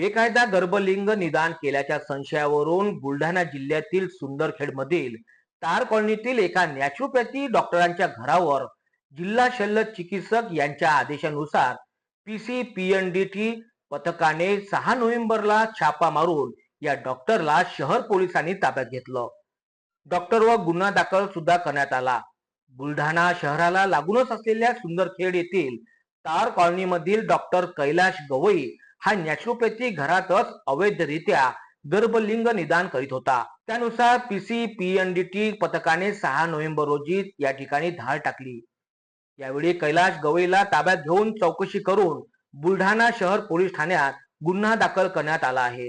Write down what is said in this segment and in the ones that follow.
बेकायदा गर्भलिंग निदान केल्याच्या संशयावरून बुलढाणा जिल्ह्यातील सुंदरखेड मधील तार कॉलनीतील एका नॅचरोपॅथी डॉक्टरांच्या घरावर जिल्हा शल्य चिकित्सक यांच्या आदेशानुसार पीसीपीएनडीटी पथकाने सहा नोव्हेंबरला छापा मारून या डॉक्टरला शहर पोलिसांनी ताब्यात घेतलं. डॉक्टर व गुन्हा दाखल सुद्धा करण्यात आला. बुलढाणा शहराला लागूनच असलेल्या सुंदरखेड येथील तार कॉलनीमधील डॉक्टर कैलाश गवई हा नॅचरोपॅथी घरातच अवैधरित्या गर्भलिंग निदान करीत होता. त्यानुसार पीसी पीएनडीटी पथकाने सहा नोव्हेंबर रोजी या ठिकाणी धाड टाकली. यावेळी कैलाश गवईला ताब्यात घेऊन चौकशी करून बुलढाणा शहर पोलीस ठाण्यात गुन्हा दाखल करण्यात आला आहे.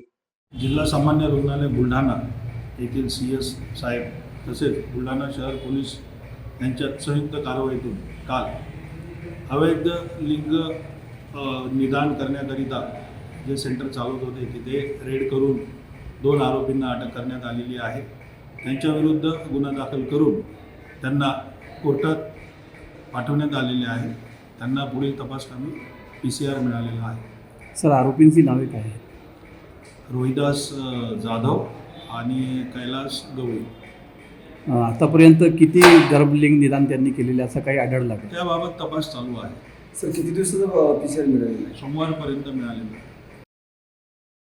जिल्हा सामान्य रुग्णालय बुलढाणा येथील सी एस साहेब तसेच बुलढाणा शहर पोलीस यांच्या संयुक्त कारवाईतून काल अवैध लिंग निदान करण्याकरिता जे सेंटर चालवत होते तिथे रेड करून दोन आरोपींना अटक करण्यात आलेली आहे. त्यांच्याविरुद्ध गुन्हा दाखल करून त्यांना कोर्टात पाठवण्यात आलेले आहे. त्यांना पुढील तपास करून पी सी आर मिळालेला आहे. सर आरोपींची नावे काय आहेत? रोहिदास जाधव आणि कैलास गवळी. आतापर्यंत किती गर्भलिंग निदान त्यांनी केलेले असं काही आढळलं त्याबाबत तपास चालू आहे. सर किती दिवसाचा पी सी आर मिळालेला आहे? सोमवारपर्यंत मिळालेला आहे.